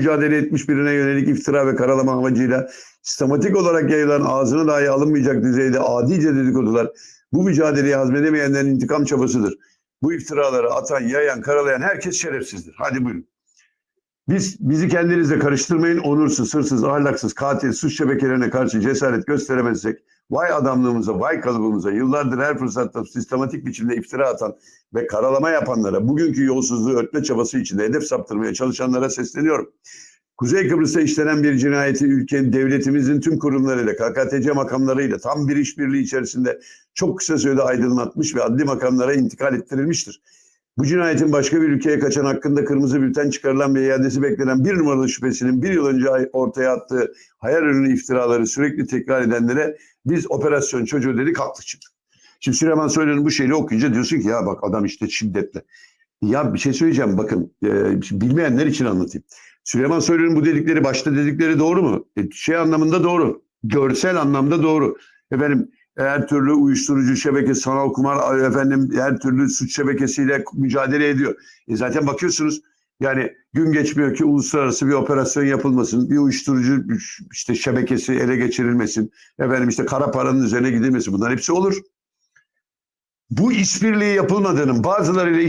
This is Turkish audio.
mücadele etmiş birine yönelik iftira ve karalama amacıyla sistematik olarak yayılan ağzına dahi alınmayacak düzeyde adice dedikodular bu mücadeleyi hazmedemeyenlerin intikam çabasıdır. Bu iftiraları atan, yayan, karalayan herkes şerefsizdir. Hadi buyurun. Biz bizi kendinizle karıştırmayın. Onursuz, hırsız, ahlaksız, katil, suç şebekelerine karşı cesaret gösteremezsek vay adamlığımıza, vay kalıbımıza yıllardır her fırsatta sistematik biçimde iftira atan ve karalama yapanlara, bugünkü yolsuzluğu örtme çabası içinde hedef saptırmaya çalışanlara sesleniyorum. Kuzey Kıbrıs'ta işlenen bir cinayeti ülkenin, devletimizin tüm kurumlarıyla, KKTC makamlarıyla tam bir işbirliği içerisinde çok kısa sürede aydınlatmış ve adli makamlara intikal ettirilmiştir. Bu cinayetin başka bir ülkeye kaçan hakkında kırmızı bülten çıkarılan ve iadesi beklenen bir numaralı şüphesinin bir yıl önce ortaya attığı hayal ürünü iftiraları sürekli tekrar edenlere biz operasyon çocuğu dedik haklı çıktık. Şimdi Süleyman Soylu'nun bu şeyini okuyunca diyorsun ki ya bak adam işte şiddetle. Ya bir şey söyleyeceğim bakın e, bilmeyenler için anlatayım. Süleyman Soylu'nun bu dedikleri başta dedikleri doğru mu? E, şey anlamında doğru. Görsel anlamda doğru. Efendim her türlü uyuşturucu şebekesi, sanal kumar, efendim her türlü suç şebekesiyle mücadele ediyor. E zaten bakıyorsunuz yani gün geçmiyor ki uluslararası bir operasyon yapılmasın, bir uyuşturucu işte şebekesi ele geçirilmesin, efendim işte kara paranın üzerine gidilmesin. Bunlar hepsi olur. Bu işbirliği yapılmadığının bazılarıyla